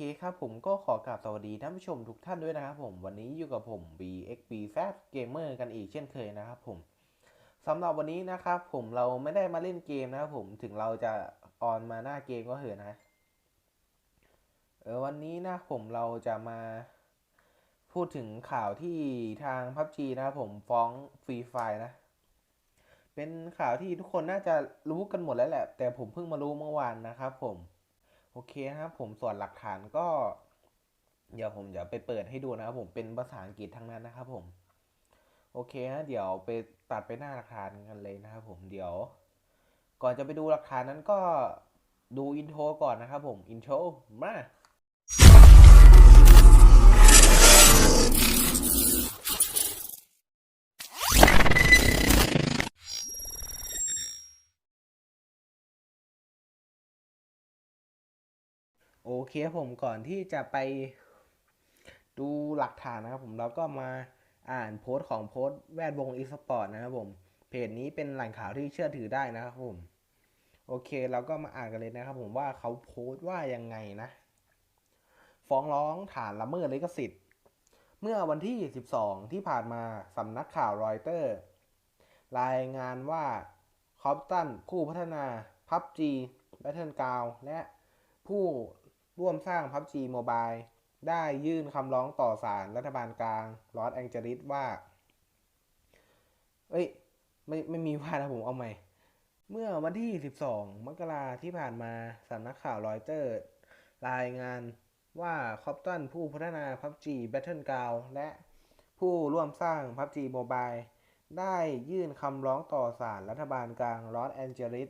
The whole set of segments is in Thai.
เคครับผมก็ขอกราบสวัสดีท่านผู้ชมทุกท่านด้วยนะครับผมวันนี้อยู่กับผม BXB Fat Gamer กันอีกเช่นเคยนะครับผมสำหรับวันนี้นะครับผมเราไม่ได้มาเล่นเกมนะครับผมถึงเราจะออนมาหน้าเกมก็เถอะนะเออวันนี้นะผมเราจะมาพูดถึงข่าวที่ทาง PUBG นะครับผมฟ้องฟรีไฟนะ เป็นข่าวที่ทุกคนน่าจะรู้กันหมดแล้วแหละ แต่ผมเพิ่งมารู้เมื่อวานนะครับผม โอเคนะครับผมส่วนหลักฐานก็ เดี๋ยวผมจะไปเปิดให้ดูนะครับผมเป็นภาษาอังกฤษทั้งนั้นนะครับผม โอเคนะเดี๋ยวไปตัดไปหน้าหลักฐานกันเลยนะครับผมเดี๋ยว ก่อนจะไปดูหลักฐานนั้นก็ดูอินโทรก่อนนะครับผมอินโทรมา โอเคผมก่อนที่จะไปดูหลักฐานนะครับผมเราก็มาอ่านโพสต์ของโพสต์แวดวงอีสปอร์ตนะครับผม เพจนี้เป็นแหล่งข่าวที่เชื่อถือได้นะครับผม โอเคเราก็มาอ่านกันเลยนะครับผมว่าเขาโพสต์ว่ายังไงนะ ฟ้องร้องฐานละเมิดลิขสิทธิ์ เมื่อวันที่ 12 ที่ผ่านมาสำนักข่าวรอยเตอร์ รายงานว่าคอปตันผู้พัฒนา PUBG Battleground และผู้ ร่วมสร้าง PUBG Mobile ได้ยื่นคำร้องต่อศาลรัฐบาลกลางลอสแองเจลิสว่า เอ้ย ไม่ไม่มีว่านะผมเอาใหม่ เมื่อวันที่ 12 มกราที่ผ่านมาสำนักข่าวรอยเตอร์ รายงานว่าคอปตันผู้พัฒนา PUBG Battleground และผู้ร่วมสร้าง PUBG Mobile ได้ยื่นคำร้องต่อศาลรัฐบาลกลางลอสแอนเจลิส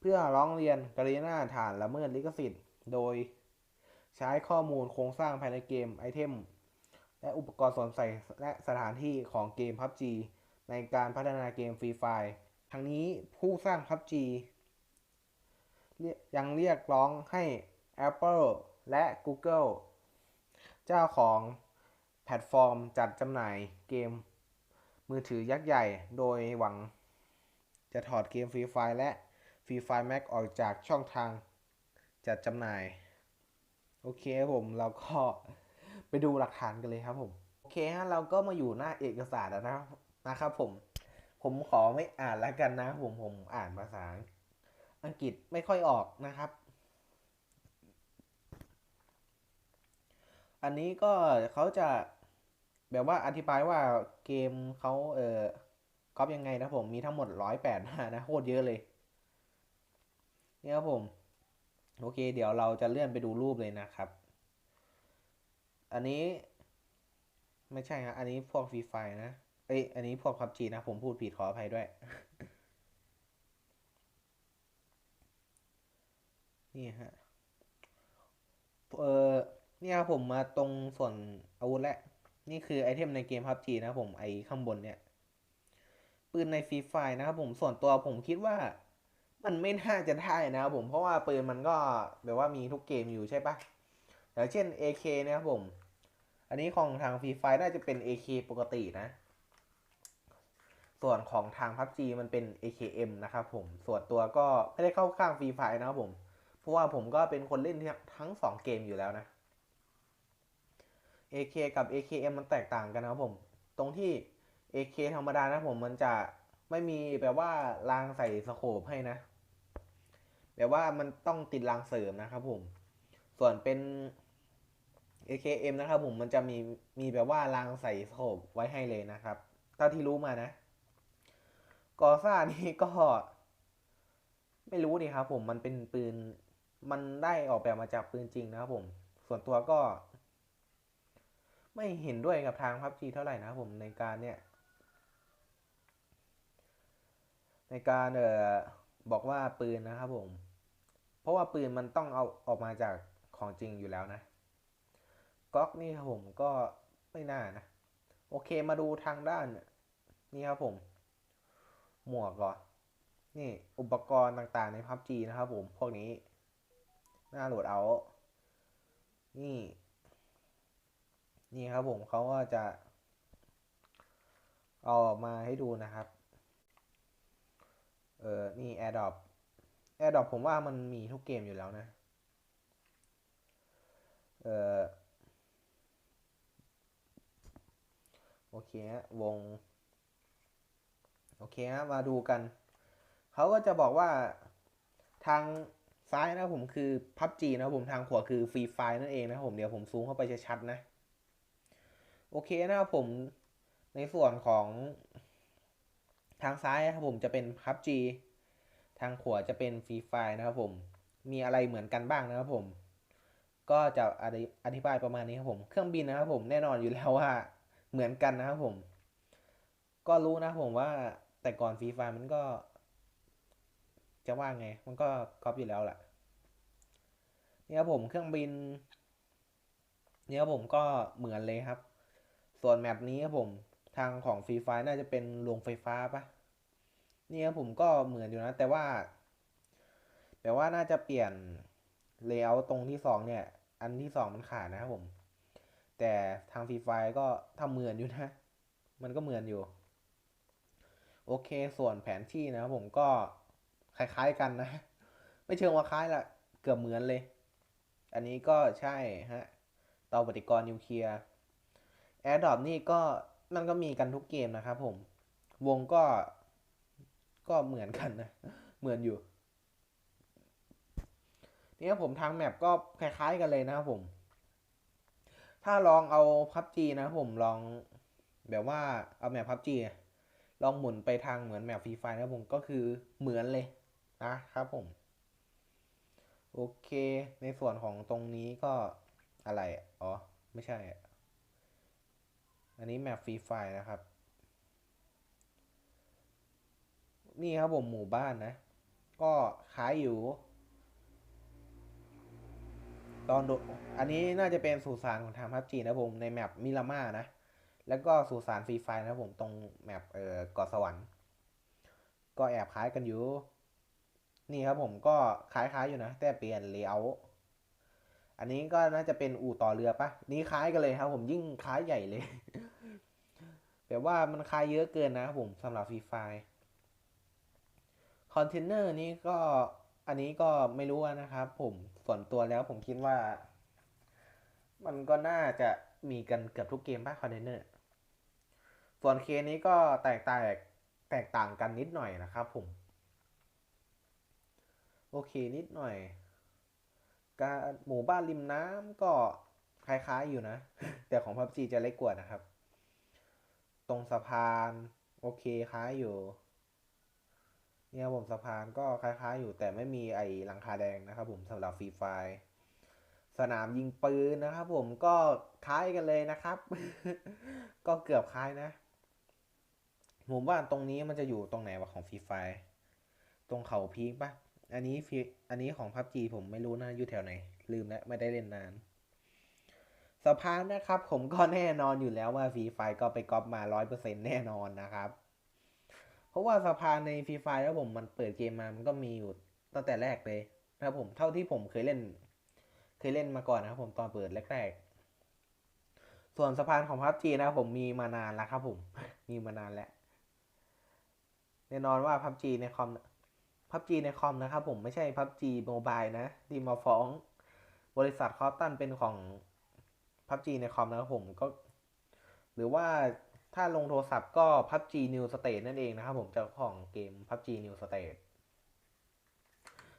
เพื่อร้องเรียนกรีนาฐานละเมิดลิขสิทธิ์ โดย ใช้ข้อมูลโครงสร้างภายในเกมไอเทม และอุปกรณ์สวมใส่และสถานที่ของเกม PUBG ในการพัฒนาเกมฟรีไฟทั้งนี้ผู้สร้าง PUBG ยยังเรียกร้องให้ Apple และ Google เจ้าของแพลตฟอร์มจัดจำหน่ายเกม มือถือยักษ์ใหญ่ โดยหวัง จะถอดเกมฟรีไฟและฟรีไฟแม็กออกจากช่องทางจัดจำหน่าย โอเคครับผมเราก็ไปดูหลักฐานกันเลยครับผม โอเคฮะเราก็มาอยู่หน้าเอกสารแล้วนะนะครับผม ผมขอไม่อ่านแล้วกันนะผมผมอ่านภาษาอังกฤษไม่ค่อยออกนะครับ อันนี้ก็เขาจะแบบว่าอธิบายว่าเกมเขาเออก๊อปยังไงนะผมมีทั้งหมดร้อยแปดหน้านะโคตรเยอะเลย เนี่ยครับผม โอเค เดี๋ยวเราจะเลื่อนไปดูรูปเลยนะครับ อันนี้ไม่ใช่ฮะอันนี้พวกฟรีไฟนะ เอ้ย อันนี้พวกพับจีนะ ผมพูดผิดขออภัยด้วย นี่ฮะ เออเนี่ยครับผมมาตรงส่วนอาวุธแล้วนี่คือไอเทมในเกมพับจีนะผมไอข้างบนเนี่ย ปืนในฟรีไฟนะครับผมส่วนตัวผมคิดว่า มันไม่น่าจะได้นะครับผมเพราะว่าปืนมันก็แบบว่ามีทุกเกมอยู่ใช่ปะอย่างเช่น AK นะครับผม อันนี้ของทางฟรีไฟน่าจะเป็น AK ปกตินะ ส่วนของทาง PUBG มันเป็น AKM นะครับผม ส่วนตัวก็ไม่ได้เข้าข้างฟรีไฟนะครับผม เพราะว่าผมก็เป็นคนเล่นทั้งสองเกมอยู่แล้วนะ AK กับ AKM มันแตกต่างกันนะครับผม ตรงที่ AK ธรรมดานะผมมันจะไม่มีแบบว่ารางใส่สโคปให้นะ แบบว่ามันต้องติดรางเสริมนะครับผม ส่วนเป็น AKM นะครับผมมันจะมีมีแบบว่ารางใส่โคปไว้ให้เลยนะครับเท่าที่รู้มานะกอซ่านี่ก็ ไม่รู้นี่ครับ ผมมันเป็นปืน มันได้ออกแบบมาจากปืนจริงนะครับผม ส่วนตัวก็ ไม่เห็นด้วยกับทางพับจีเท่าไหร่นะครับผมในการเนี่ย ในการเอ่อบอกว่าปืนนะครับผม เพราะว่าปืนมันต้องเอาออกมาจากของจริงอยู่แล้วนะก๊อกนี่ครับผมก็ไม่น่านะ โอเคมาดูทางด้านนี่ครับผม หมวกก่อนนี่อุปกรณ์ต่างๆใน PUBG นะครับผม พวกนี้ หน้าโหลดเอา นี่ นี่ครับผมเขาก็จะเอาออกมาให้ดูนะครับ เออ นี่ AirDrop AirDrop ผมว่ามันมีทุกเกมอยู่แล้วนะ เออโอเคฮะวง โอเคฮะมาดูกัน เขาก็จะบอกว่าทางซ้ายนะผมคือ PUBG นะผมทางขวาคือ Free Fire นั่นเองนะผมเดี๋ยวผมซูมเข้าไปชัดๆนะ โอเคนะครับผมในส่วนของทางซ้ายนะครับผมจะเป็น PUBG ทางขวาจะเป็น Free Fire นะครับผม มีอะไรเหมือนกันบ้างนะครับผม ก็จะอธิอธิบายประมาณนี้ครับผม เครื่องบินนะครับผมแน่นอนอยู่แล้วว่าเหมือนกันนะครับผม ก็รู้นะผมว่าแต่ก่อนฟรีไฟมันก็ จะว่าไง มันก็ก๊อปอยู่แล้วแหละนี่ครับผมเครื่องบินนี่ครับผมก็เหมือนเลยครับ ส่วนแมปนี้ครับผมทางของฟรีไฟน่าจะเป็นโรงไฟฟ้าปะ นี่ครับผมก็เหมือนอยู่นะ แต่ว่าแต่ว่าน่าจะเปลี่ยนเลเยอร์ตรงที่สองเนี่ย อันที่สองมันขาดนะครับผม แต่ทางฟรีไฟก็ทำเหมือนอยู่นะ มันก็เหมือนอยู่ โอเคส่วนแผนที่นะครับผมก็คล้ายๆกันนะ ไม่เชิงว่าคล้ายละเกือบเหมือนเลย อันนี้ก็ใช่ฮะเตาปฏิกรณ์นิวเคลียร์แอร์ดรอปนี่ก็มันก็มีกันทุกเกมนะครับผม วงก็ ก็เหมือนกันนะ เหมือนอยู่นี่ครับผมทางแมปก็คล้ายๆกันเลยนะครับผม ถ้าลองเอาพับจีนะผมลองแบบว่าเอาแมปพับจีลองหมุนไปทางเหมือนแมปฟรีไฟนะผมก็คือเหมือนเลยนะครับผม โอเค ในส่วนของตรงนี้ก็อะไร อ๋อ ไม่ใช่ อันนี้แมปฟรีไฟนะครับ นี่ครับผมหมู่บ้านนะ ก็ขายอยู่ ตอนดอันนี้น่าจะเป็นสุสานของทางพับจีนะผมในแมปมิรามานะ แล้วก็สุสานฟรีไฟนะผมตรงแมปเอ่อเกาะสวรรค์ ก็แอบคล้ายกันอยู่ นี่ครับผมก็คล้ายอยู่นะ แต่เปลี่ยนเลเยอร์อันนี้ก็น่าจะเป็นอู่ต่อเรือปะนี่คล้ายกันเลยครับ ผมยิ่งคล้ายใหญ่เลยแต่ว่ามันคล้ายเยอะเกินนะครับผมสำหรับฟรีไฟ คอนเทนเนอร์นี้ก็อันนี้ก็ไม่รู้นะครับ ผมส่วนตัวแล้วผมคิดว่า มันก็น่าจะมีกันเกือบทุกเกมป่ะคอนเทนเนอร์ส่วนเคนี้ก็แตกต่างแตกต่างกันนิดหน่อยนะครับผม โอเคนิดหน่อย การหมู่บ้านริมน้ำก็คล้ายๆอยู่นะ แต่ของ PUBG จะเล็กกว่านะครับ ตรงสะพาน โอเคคล้ายอยู่ เนี่ยผมสะพานก็คล้ายๆ อยู่แต่ไม่มีไอ้หลังคาแดงนะครับผมสำหรับฟรีไฟสนามยิงปืนนะครับผมก็คล้ายกันเลยนะครับ ก็เกือบคล้ายนะหมู่บ้านตรงนี้มันจะอยู่ตรงไหนวะของฟรีไฟตรงเขาพีคปะอันนี้ฟีอันนี้ของพับจีผมไม่รู้นะอยู่แถวไหน ลืมแล้วไม่ได้เล่นนานสะพานนะครับ ผมก็แน่นอนอยู่แล้วว่าฟรีไฟก็ไปก๊อปมาร้อยเปอร์เซ็นแน่นอนนะครับ เพราะว่าสะพาในฟรีไฟแล้วผมมันเปิดเกมมามันก็มีอยู่ตั้งแต่แรกเลยนะครับผมเท่าที่ผมเคยเล่น เคยเล่นมาก่อนนะครับผมตอนเปิดแรกๆส่วนสะพานของพับจีนะครับผมมีมานานแล้วครับผมมีมานานแล้วแน่นอนว่าพับจีในคอมพับจีในคอมนะครับผมไม่ใช่พับจีโมบายนะที่มาฟ้อง บริษัทคอสตันเป็นของพับจีในคอมนะครับผมก็ หรือว่า ถ้าลงโทรศัพท์ก็ PUBG New State นั่นเองนะครับผมเจ้าของเกม PUBG New State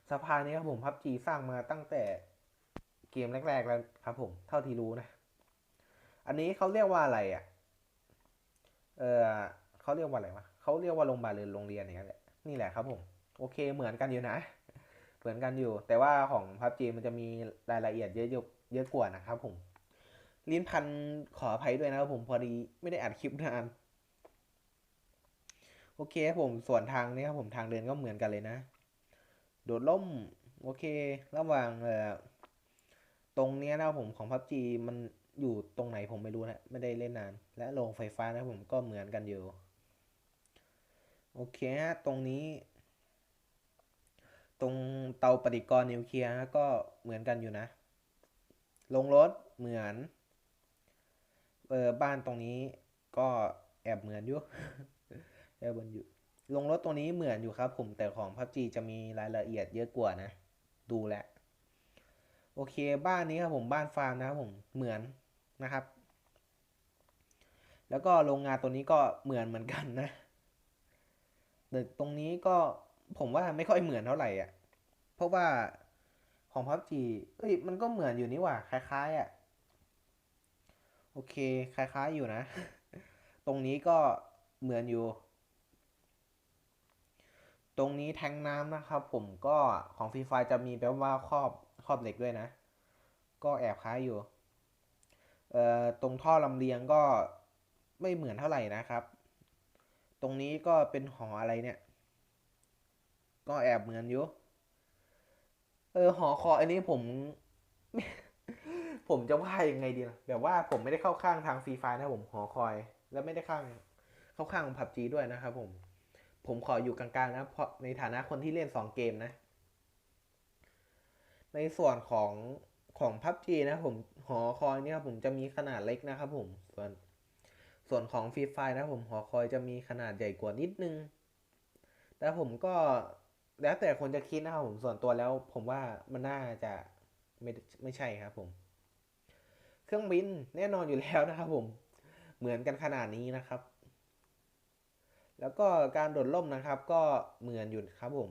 สะพานนี้ครับผม PUBG สร้างมาตั้งแต่เกมแรก ๆ แล้วครับผมเท่าที่รู้นะ อันนี้เขาเรียกว่าอะไรอะ เออเขาเรียกว่าอะไรวะเขาเรียกว่าโรงพยาบาลหรือโรงเรียนอย่างเงี้ยแหละนี่แหละครับผม โอเคเหมือนกันอยู่นะ เหมือนกันอยู่ แต่ว่าของ PUBG มันจะมีรายละเอียดเยอะเยอะกว่านะครับผม ลิ้นพันขออภัยด้วยนะครับผมพอดีไม่ได้อัดคลิปนาน โอเคครับผมส่วนทางนี้ครับผมทางเดินก็เหมือนกันเลยนะ โดดล่ม โอเค ระหว่างเอ่อตรงเนี้ยนะครับผมของพับจีมันอยู่ตรงไหนผมไม่รู้นะ ไม่ได้เล่นนาน และโรงไฟฟ้านะครับผมก็เหมือนกันอยู่ โอเคฮะตรงนี้ ตรงเตาปฏิกรณ์นิวเคลียร์ก็เหมือนกันอยู่นะลงรถเหมือน เออบ้านตรงนี้ก็แอบเหมือนอยู่แอบเหมือนอยู่ลงรถตรงนี้เหมือนอยู่ครับ ผมแต่ของพับจีจะมีรายละเอียดเยอะกว่านะ ดูแลโอเคบ้านนี้ครับผมบ้านฟาร์มนะครับผมเหมือนนะครับ แล้วก็โรงงานตัวนี้ก็เหมือนเหมือนกันนะแต่ตรงนี้ก็ผมว่าไม่ค่อยเหมือนเท่าไหร่อะ เพราะว่าของพับจีเอ้ยมันก็เหมือนอยู่นี่หว่าคล้ายๆอะ โอเค คล้ายๆอยู่นะ ตรงนี้ก็เหมือนอยู่ ตรงนี้แทงน้ำนะครับ ผมก็ของฟรีไฟจะมีแบบว่าครอบครอบเหล็กด้วยนะ ก็แอบคล้ายอยู่ เอ่อ ตรงท่อลำเลียงก็ไม่เหมือนเท่าไหร่นะครับ ตรงนี้ก็เป็นหออะไรเนี่ย ก็แอบเหมือนอยู่ เออ หอคออันนี้ผม ผมจะว่ายังไงดีนะแบบว่าผมไม่ได้เข้าข้างทางฟรีไฟนะผมหอคอย แล้วไม่ได้ข้างเข้าข้างของผับจีด้วยนะครับผมผมขออยู่กลางๆนะเพราะในฐานะคนที่เล่นสองเกมนะ ในส่วนของของพับจีนะผมหอคอยเนี่ยผมจะมีขนาดเล็กนะครับผมส่วนส่วนของฟรีไฟนะผมหอคอยจะมีขนาดใหญ่กว่านิดนึง แต่ผมก็แล้วแต่คนจะคิดนะครับผมส่วนตัวแล้ว ผมว่ามันน่าจะไม่ไม่ใช่ครับผม ครื่องบินแน่นอนอยู่แล้วนะครับผมเหมือนกันขนาดนี้นะครับ แล้วก็การโดดร่มนะครับ ก็เหมือนอยู่ครับผม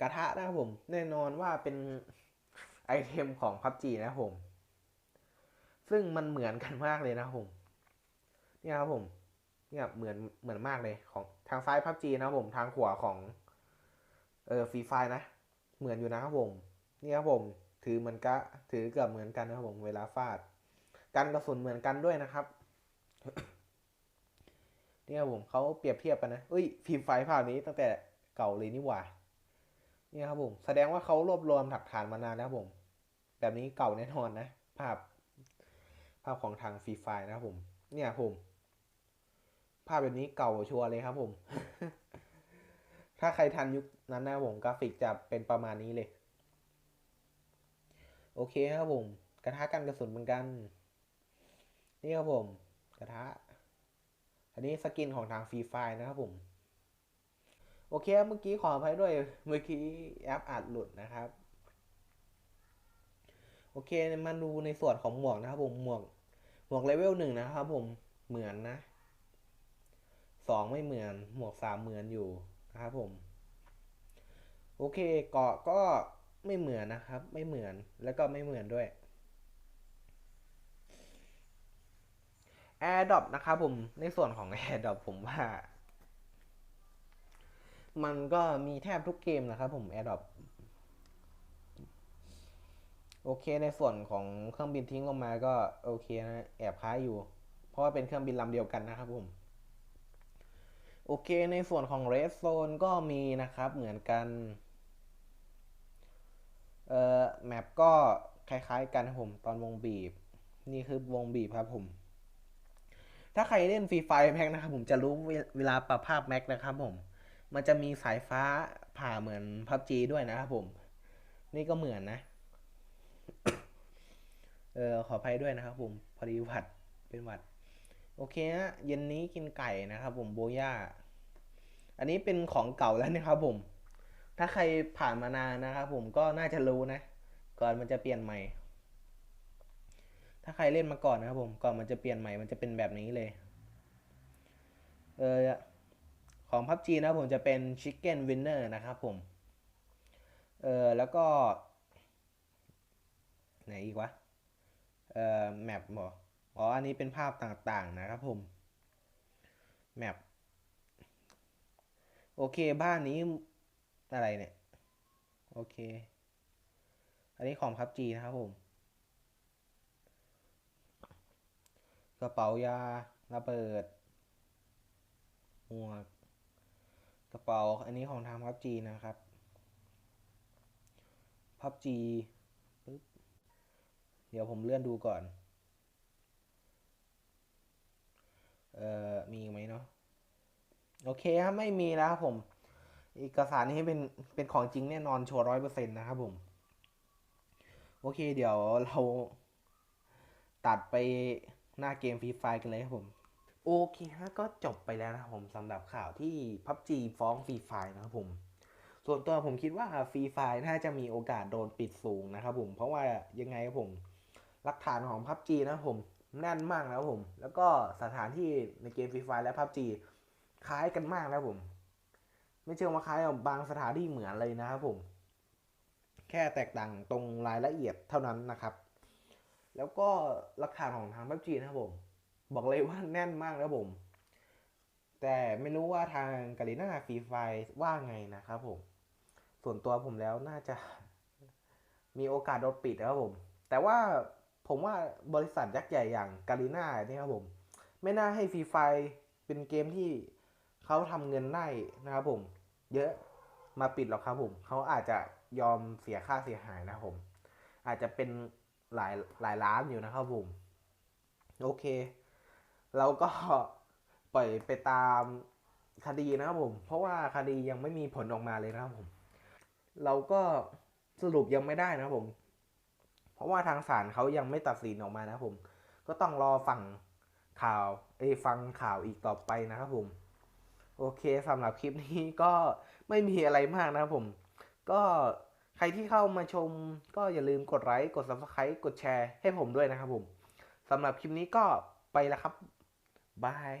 กระทะนะครับผม แน่นอนว่าเป็นไอเทมของ PUBG นะครับผม ซึ่งมันเหมือนกันมากเลยนะครับผมเนี่ยครับผมเนี่ยเหมือนเหมือนมากเลยของทางซ้าย PUBG นะครับผมทางขวาของเออฟรีไฟนะ เหมือนอยู่นะครับผมนี่ครับผม ถือเหมือนกะถือเกือบเหมือนกันนะครับผมเวลาฟาด กันกระสุนเหมือนกันด้วยนะครับเนี่ยผมเขาเปรียบเทียบกันนะเอ้ยฟิล์มไฟล์ภาพนี้ตั้งแต่เก่าเลยนี่หว่าเนี่ยครับผมแสดงว่าเขารวบรวมหลักฐานมานานแล้วผม แบบนี้เก่าแน่นอนนะ ภาพ ภาพของทางฟรีไฟล์นะครับผม เนี่ยผม ภาพแบบนี้เก่าชัวร์เลยครับผม ถ้าใครทันยุคนั้นนะผมกราฟิกจะเป็นประมาณนี้เลย โอเคครับผม กระทะกันกระสุนเหมือนกัน นี่ครับผม กระทะ อันนี้สกินของทางฟรีไฟนะครับผม โอเคเมื่อกี้ขออภัยด้วย เมื่อกี้แอปอัดหลุดนะครับ โอเคมาดูในส่วนของหมวกนะครับผมหมวกหมวกเลเวลหนึ่งนะครับผมเหมือนนะสองไม่เหมือนหมวกสามเหมือนอยู่นะครับผม โอเคเกาะก็ ไม่เหมือนนะครับ ไม่เหมือนแล้วก็ไม่เหมือนด้วย AirDrop นะครับผมในส่วนของ AirDrop ผมว่า มันก็มีแทบทุกเกมนะครับผม AirDrop โอเคในส่วนของเครื่องบินทิ้งลงมาก็โอเคนะแอบค้ายอยู่ เพราะว่าเป็นเครื่องบินลำเดียวกันนะครับผมโอเคในส่วนของ Red Zone ก็มีนะครับเหมือนกัน เอ่อแมปก็คล้ายๆกันครับผมตอนวงบีบ นี่คือวงบีบครับผม ถ้าใครเล่นฟรีไฟแม็กนะครับผมจะรู้เวลาปรับภาพแม็กนะครับผม มันจะมีสายฟ้าผ่าเหมือนพับจีด้วยนะครับผม นี่ก็เหมือนนะ เออขออภัยด้วยนะครับผมพอดีหวัดเป็นหวัด โอเคฮะเย็นนี้กินไก่นะครับผมโบย่า อันนี้เป็นของเก่าแล้วนะครับผม ถ้าใครผ่านมานานนะครับผมก็น่าจะรู้นะ ก่อนมันจะเปลี่ยนใหม่ ถ้าใครเล่นมาก่อนนะครับผมก่อนมันจะเปลี่ยนใหม่มันจะเป็นแบบนี้เลยเออของ PUBG นะผมจะเป็น Chicken Winner นะครับผมเออแล้วก็ ไหนอีกวะเออแมปบออ๋ออันนี้เป็นภาพต่างๆนะครับผมแมปโอเคบ้านนี้ อะไรเนี่ย โอเค อันนี้ของ PUBG นะครับผม กระเป๋ายาระเบิดหมวกกระเป๋า อันนี้ของทาง PUBG นะครับ PUBG ปึ๊บ เดี๋ยวผมเลื่อนดูก่อน เอ่อ มีไหมเนาะ โอเคครับ ไม่มีแล้วครับผม เอกสารนี้เป็นเป็นของจริงแน่นอนชัวร้อยเปอร์เซ็นต์นะครับผมโอเคเดี๋ยวเราตัดไปหน้าเกมฟรีไฟกันเลยครับผม โอเคฮะก็จบไปแล้วนะครับผมสำหรับข่าวที่ PUBG ฟ้องฟรีไฟนะครับผม ส่วนตัวผมคิดว่าฟรีไฟน่าจะมีโอกาสโดนปิดสูงนะครับผม เพราะว่ายังไงครับผม หลักฐานของพับจีนะครับผมแน่นมากนะครับผม แล้วก็สถานที่ในเกมฟรีไฟและพับจีคล้ายกันมากนะครับผม ไม่เชิงว่าคล้ายกับบางสถานที่เหมือนเลยนะครับผม แค่แตกต่างตรงรายละเอียดเท่านั้นนะครับ แล้วก็หลักฐาของทางพับจีนะครับผม บอกเลยว่าแน่นมากนะผม แต่ไม่รู้ว่าทางกาลิน่าฟรีไฟว่าไงนะครับผม ส่วนตัวผมแล้วน่าจะมีโอกาสโดนปิดนะครับผม แต่ว่าผมว่าบริษัทยักษ์ใหญ่อย่างกาลิน่าเนี่ยครับผม ไม่น่าให้ฟรีไฟเป็นเกมที่เขาทำเงินได้นะครับผม เยอะมาปิดหรอกครับผมเขาอาจจะยอมเสียค่าเสียหายนะครับผม อาจจะเป็นหลายหลายล้านอยู่นะครับผม โอเค เราก็ปล่อยไปตามคดีนะครับผม เพราะว่าคดียังไม่มีผลออกมาเลยนะครับผม เราก็สรุปยังไม่ได้นะครับผม เพราะว่าทางศาลเขายังไม่ตัดสินออกมานะครับผม ก็ต้องรอฟังข่าวเอยฟังข่าวอีกต่อไปนะครับผม โอเคสำหรับคลิปนี้ก็ไม่มีอะไรมากนะครับผม ก็ใครที่เข้ามาชมก็อย่าลืมกดไลค์กด subscribe กดแชร์ให้ผมด้วยนะครับผมสำหรับคลิปนี้ก็ไปแล้วครับบาย